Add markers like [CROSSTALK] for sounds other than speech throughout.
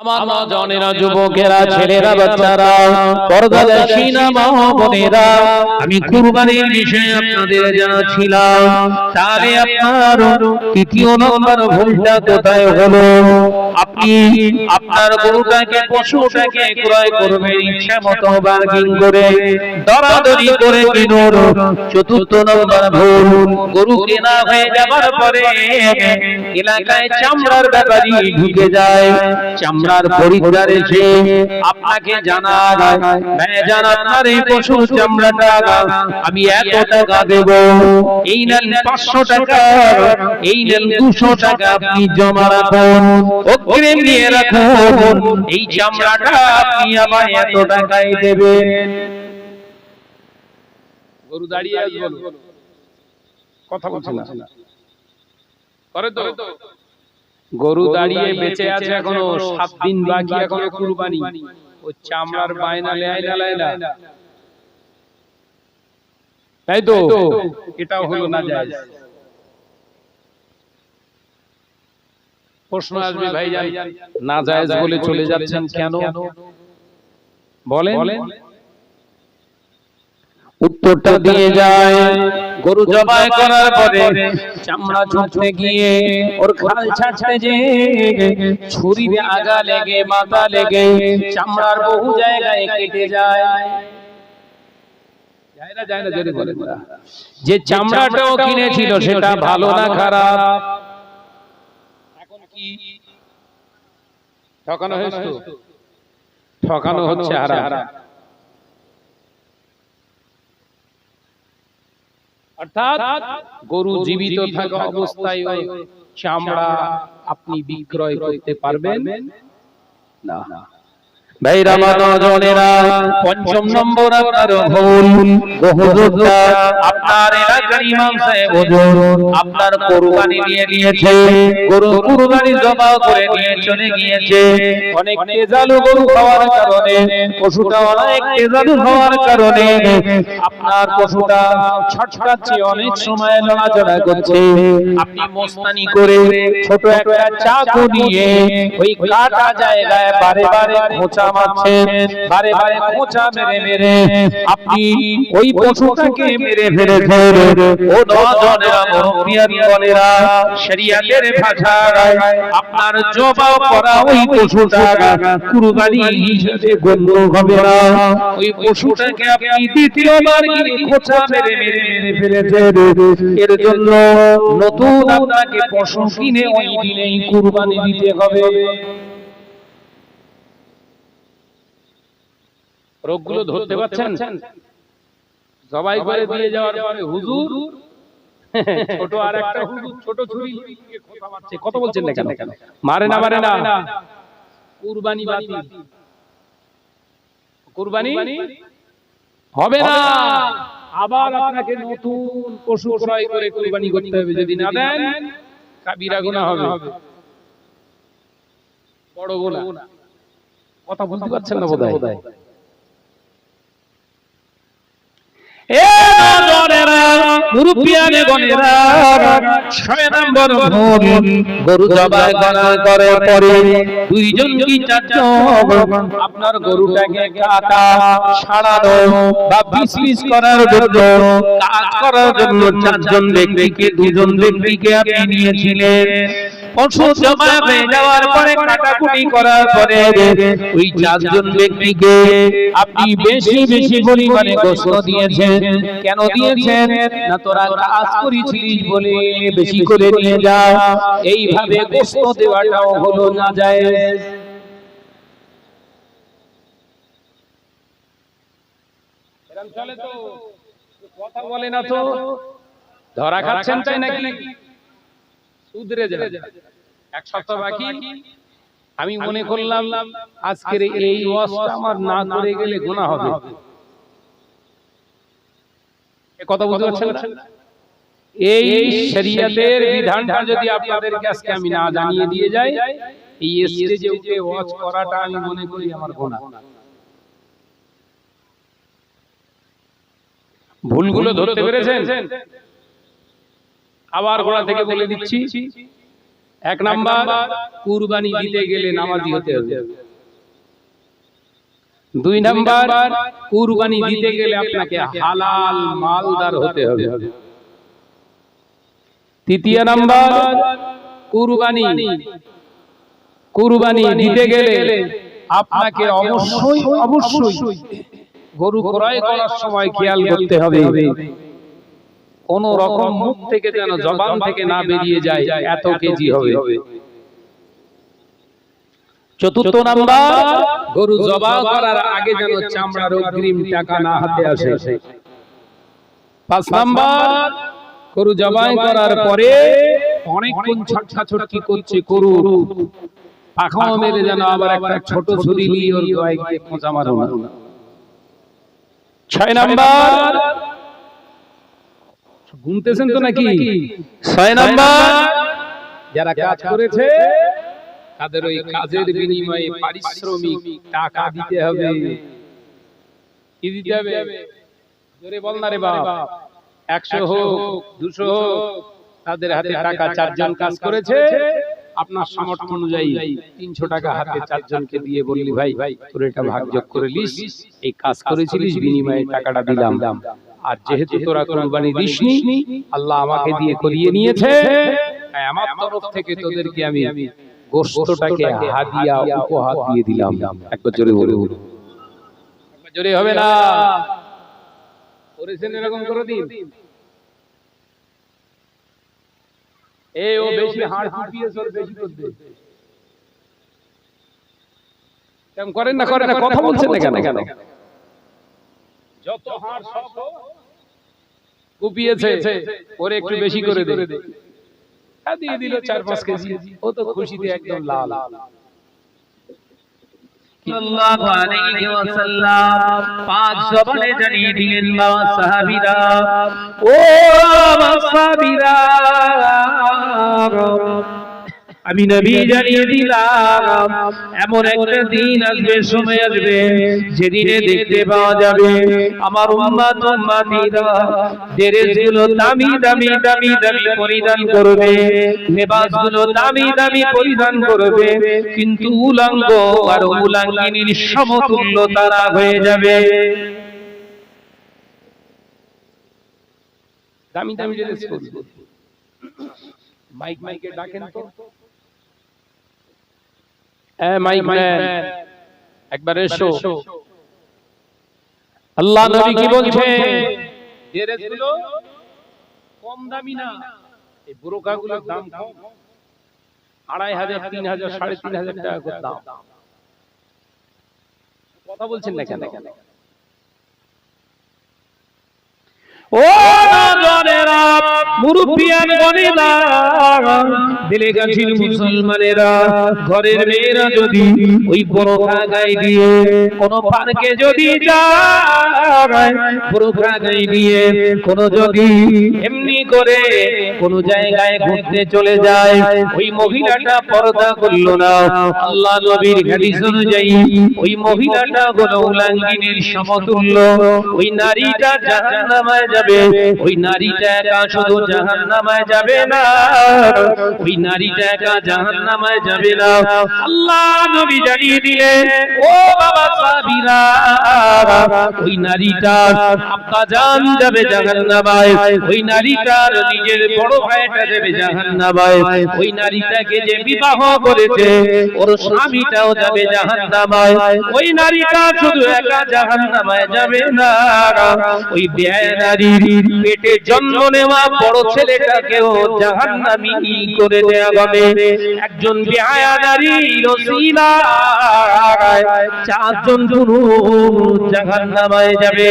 আমার যুবকেরা ছেলেরা বাচ্চারা আমি কুরবানির বিষয়ে আপনাদের জানাচ্ছিলাম। তাহলে আপনার তৃতীয় নম্বর ভুলটা কোথায় হলো? আপনি আপনার গরুটাকে পশুটাকে ক্রয় করবেন ইচ্ছা মতো বার্গিং করে দরাদরি করে কিনুন। চতুর্থ নম্বর ভুল। গরু কেনা হয়ে যাবার পরে এলাকায় চামড়ার ব্যাপারী ঢুকে যায়। চামড়ার পরিচার এসে আপনাকে জানায় ভাইজান আপনার এই পশু চামড়াটা আমি এত টাকা দেব এই নেন পাঁচশো টাকা এই নেন দুশো টাকা আপনি জমা রাখুন অগ্রিম নিয়ে রাখুন এই চামড়াটা আপনি আমায় এত টাকায় দেবেন। গরু দাঁড়িয়ে আছে বলো। কথা বলছে না। করে তো। গরু দাঁড়িয়ে বেঁচে আছে এখনও সাত দিন বাকি এখনও কুরবানি। ও চামড়ার বায়না লেয় না লেয় না তাই তো এটাও হলো না যায় প্রশ্ন আসবে ভাই না জায়েজ বলে চলে যাচ্ছেন কেন? বলেন। উত্তরটা দিয়ে যায়। গরু জবাই করার পরে চামড়া ছুটতে গিয়ে ওর খাল ছাড়তে যে ছুরির আগা লেগে মাথা লেগে চামড়ার বহু জায়গায় কেটে যায়। যে চামড়াটাও কিনেছিল সেটা ভালো না খারাপ। এখন কি? ঠকানো হয়েছে? ঠকানো হচ্ছে হারাম। অর্থাৎ গরু জীবিত থাকা অবস্থায় চামড়া আপনি বিক্রয় করতে পারবেন? না। ভাই রামানজনেরা পঞ্চম নম্বর আপনার ভুল। হুজুরটা আপনার এলাকার ইমাম সাহেব হুজুর আপনার কুরবানি নিয়ে নিয়েছে গরু কুরবানি জমা করে নিয়ে চলে গিয়েছে। অনেক তেজালু গরু খাওয়ার কারণে পশুটা অনেক তেজালু হওয়ার কারণে আপনার পশুটা অনেক সময় নড়াচড়া করছে। আপনি মোস্তানি করে ছোট একটা চাকু নিয়ে ওই কাটা জায়গায় বারে বারে খোঁচা মারছেন বারে বারে খোঁচা মেরে মেরে আপনি ওই পশুটাকে মেরে ফেলেছেন ও নজনেরা মুরব্বিয়ান বলেরা শরিয়াতের ভাষায় আপনার জবাব করা ওই পশুটা কুরবানি হিসেবে গণ্য হবে না। ওই পশুটাকে আপনি দ্বিতীয়বার খোঁচা মেরে মেরে মেরে ফেলেছেন। এর জন্য নতুন আপনাকে পশু কিনে ওই দিনেই কুরবানি দিতে হবে। রোগগুলো ধরতে পারছেন? সবাই করে দিয়ে যাওয়ার পরে হুজুর? [LAUGHS] ছোট আর একটা হুজুর ছোট ছুরি। কত বলছেন না কেন? মারে না মারে না। কুরবানি বাতিল কুরবানি হবে না। আবার আপনাকে নতুন পশু ক্রয় করে কুরবানি করতে হবে। যদি না দেন কাবিরা গুনাহ হবে। বড় গুনাহ কথা বলতে পারছেন না বোধহয়? এ নজনেরা মুরব্বিয়ানে গনেরা ছয় নম্বর ভুল গরু জবাই করার করে পরে দুইজন কি চারজন আপনার গরুটাকে কাটা ছাড়ানো বা বিষ করার জন্য কাজ করার জন্য চারজন ব্যক্তিকে দুজন ব্যক্তিকে আপনি নিয়েছিলেন। জমা হয়ে যাওয়ার পরে কাটাকুটি করার পরে ওই চারজন ব্যক্তিকে আপনি বেশি বেশি পরিমাণে গোস্ত দিয়েছেন। কেন দিয়েছেন? না তোরা কাজ করেছিলিস বলে বেশি করে নিয়ে যা। এইভাবে গোস্ত দেওয়াটাও হলো না যায় চলে তো। কথা বলে না তো। ধরা খাচ্ছেন তাই নাকি? সুদরে যান। এক সপ্তাহ বাকি? আমি মনে করলাম আজকের এই ওয়াজটা আমার না করে গেলে গুনাহ হবে। কথা বুঝতে পারছেন এই শরিয়তের বিধানটা যদি আপনাদের কাছে আমি না জানিয়ে দিয়ে যাই এই স্টেজে উঠে ওয়াজ করাটা আমি মনে করি আমার গুনাহ। ভুলগুলো ধরতে পেরেছেন? আবার গোড়া থেকে বলে দিচ্ছি এক নাম্বার কুরবানি দিতে গেলে নামাজি হতে হবে। দুই নাম্বার কুরবানি দিতে গেলে আপনাকে হালাল মালদার হতে হবে। তৃতীয় নাম্বার কুরবানি। কুরবানি। দিতে গেলে আপনাকে অবশ্যই অবশ্যই গরু ক্রয় করার সময় খেয়াল করতে হবে। কোন রকম মুখ থেকে যেন জবান থেকে না বেরিয়ে যায় এত কেজি হবে। চতুর্থ নাম্বার গরু জবাই করার আগে যেন চামড়ার অগ্রিম টাকা না হাতে আসে। পাঁচ নাম্বার গরু জবাই করার পরে অনেকক্ষণ ছটকা করছে গরু। পাখাও মেরে যেন আবার একটা ছোট ছুরি নিয়ে ওর গায়ে মারো ছয় নাম্বার ঘুমতেছেন তো নাকি? ছয় নাম্বার। যারা কাজ করেছে তাদের ওই কাজের বিনিময়ে পারিশ্রমিক টাকা দিতে হবে। কি দিতে হবে? জোরে বল না রে বাপ। একশো হোক দুশো হোক তাদের হাতে টাকা চারজন কাজ করেছে। আপনার সামর্থ্য অনুযায়ী তিনশো টাকা হাতে চারজনকে দিয়ে বললি ভাই ভাই তোর এটা ভাগ যোগ করে লিস এই কাজ করেছিলিস বিনিময়ে টাকাটা দিলাম। আর যেহেতু তোরা কোরবানি দিসনি আল্লাহ আমাকে দিয়ে করিয়ে নিয়েছে। আমার তরফ থেকে তোদেরকে আমি গোস্তটাকে হাদিয়া উপহার দিয়ে দিলাম। একবার জোরে বলে বলুন। জোরে হবে না। করেছেন এরকম করে দিন। এ ও বেশি হাড় ফুটিয়েছে ওর বেশি করবে। করেন না করেন না কথা বলছেন না কেন? কেন? যত হাড় শক্ত কুপিয়েছে ওরে একটু বেশি করে দে। হ্যাঁ, দিয়ে দিল চার পাঁচ কেজি। ও তো খুশিতে একদম লাল সাল্লাল্লাহু আলাইহি ওয়াসাল্লাম পাঁচ জবানে জানিয়ে দিলেন বাবা সাহাবীরা ও বাবা সাহাবীরা আমি নবী জানিয়ে দিলাম, এমন একটা দিন আসবে, সময় আসবে, যেদিনে দেখতে পাওয়া যাবে, আমার উম্মাত উম্মাতিরা ড্রেসগুলো দামি দামি দামি দামি পরিধান করবে দামি দামি পরিধান করবে, কিন্তু উলঙ্গ আর উলাঙ্গিনীর সমতুল্য তারা হয়ে যাবে। দামি দামি ড্রেস করবে মাইক মাইকে ডাকেন তো। ম্যান একবার এসো। আল্লাহ নবী কি বলছে কম দামি না। এই বুরকাগুলোর দাম কম। আড়াই হাজার তিন হাজার সাড়ে তিন হাজার টাকা করে দাম। কথা বলছেন না কেন? ও জনেরা মুরব্বিয়ান দিলে মুসলমানেরা, ঘরের মেয়েরা যদি ওই বোরখা গায়ে দিয়ে কোন পার্কে যদি যায় গায়ে দিয়ে কোন যদি এমনি করে কোন জায়গায় ঘুরতে চলে যায়, ওই মহিলাটা পর্দা করল না। আল্লাহ নবীর হাদিস অনুযায়ী ওই মহিলাটা হলো সমতুল্য। ওই নারীটা জাহান্নামে যাবে, ওই নারীটা একা শুধু জাহান্নামে যাবে না। ওই নারীটা একা জাহান্নামে যাবে না। আল্লাহ নবী জানিয়ে দিলেন, ও বাবা ওই আপকা জান যাবে জাহান্নামায়, ওই নারীটার নিজের বড় ভাইটা যাবে জাহান্নামায়, ওই নারীটাকে যে বিবাহ করেছে, ওর স্বামীটাও যাবে জাহান্নামায়, ওই নারীটা শুধু একা জাহান্নামায় যাবে না। ওই নারীর পেটে জন্ম নেওয়া বড় ছেলেটাকেও জাহান্নামী করে দেয়া হবে একজন নারীর চারজন পুরুষ জাহান্নামায় যাবে।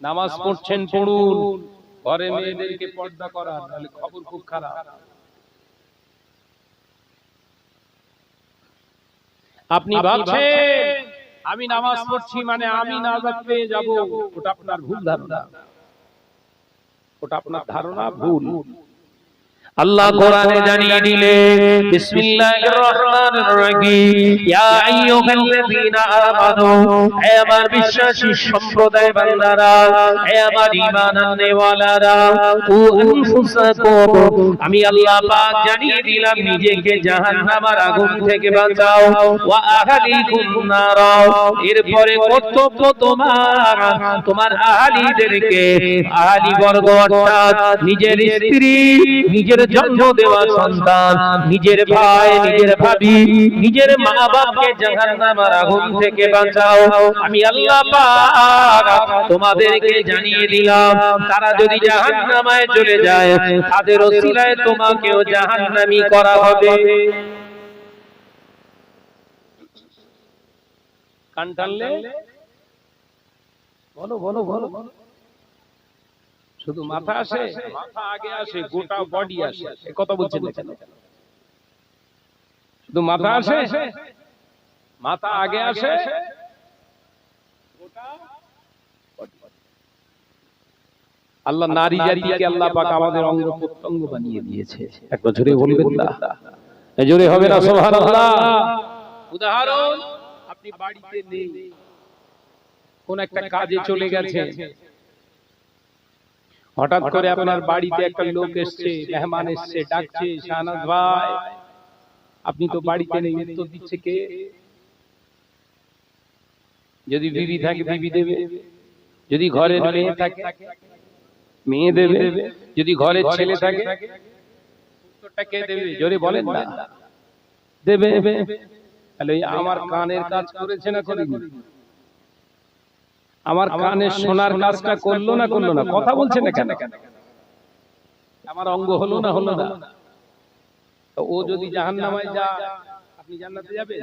নামাজ পড়ছেন পড়ুন ঘরে মেয়েদেরকে পর্দা করা তাহলে খবর খুব খারাপ। আপনি ভাবছেন আমি নামাজ পড়ছি মানে আমি নাজাত পেয়ে যাব। ওটা আপনার ভুল ধারণা। ওটা আপনার ধারণা ভুল। আল্লাহ কোরআনে জানিয়ে দিলে বিসমিল্লাহির রহমানির রহিম। ইয়া আইয়ুহাল্লাযীনা আমানু হে আমার বিশ্বাসী সম্প্রদায় বান্দারা হে আমার ঈমান আননেওয়ালারা আনফুসাকুম আমি আল্লাহ পাক জানিয়ে দিলাম নিজেকে জাহান্নামের আগুন থেকে বাঁচাও। ওয়া আহলিকুম নার এরপরে কর্তব্য তোমার তোমার আহলিদেরকে আহলি বর্গ অর্থাৎ নিজের স্ত্রী নিজের জন্ম দেওয়া সন্তান নিজের ভাই নিজের ভাবি নিজের মা বাপকে জাহান্নামের আগুন থেকে বাঁচাও। আমি আল্লাহ পাক তোমাদেরকে জানিয়ে দিলাম তারা যদি জাহান্নামায় চলে যায় তাদের ওসিলায় তোমাকেও জাহান্নামী করা হবে। কান টানলে? বলো বলো বলো বলো। শুধু মাথা আসে মাথা আগে আসে গোটা বডি আসে। কথা বলছেন কেন শুধু মাথা আসে মাথা আগে আসে আল্লাহ নারী জাতিকে আল্লাহ পাক আমাদের অঙ্গ প্রত্যঙ্গ বানিয়ে দিয়েছে। একবার জোরে বলবেন না? জোরে হবে না সুবহানাল্লাহ। উদাহরণ আপনি বাড়িতে নেই। কোন একটা কাজে চলে গেছে। হঠাৎ করে আপনার বাড়িতে একটা লোক এসছে মেহমান এসছে ডাকছে শাহনাজ ভাই আপনি তো বাড়িতে নেই উত্তর দিচ্ছে কে? যদি বিবি থাকে বিবি দেবে। যদি ঘরে মেয়ে থাকে মেয়ে দেবে। যদি ঘরে ছেলে থাকে উত্তরটা কে দেবে? জোরে বলেন না। দেবে। তাহলে আমার কানের কাজ করেছে না করেনি আমার কানে শোনার কাজটা করল না করল না কথা বলছে না কেন? আমার অঙ্গ হলো না হলো না। ও যদি জাহান্নামায় যা আপনি জান্নাতে যাবেন?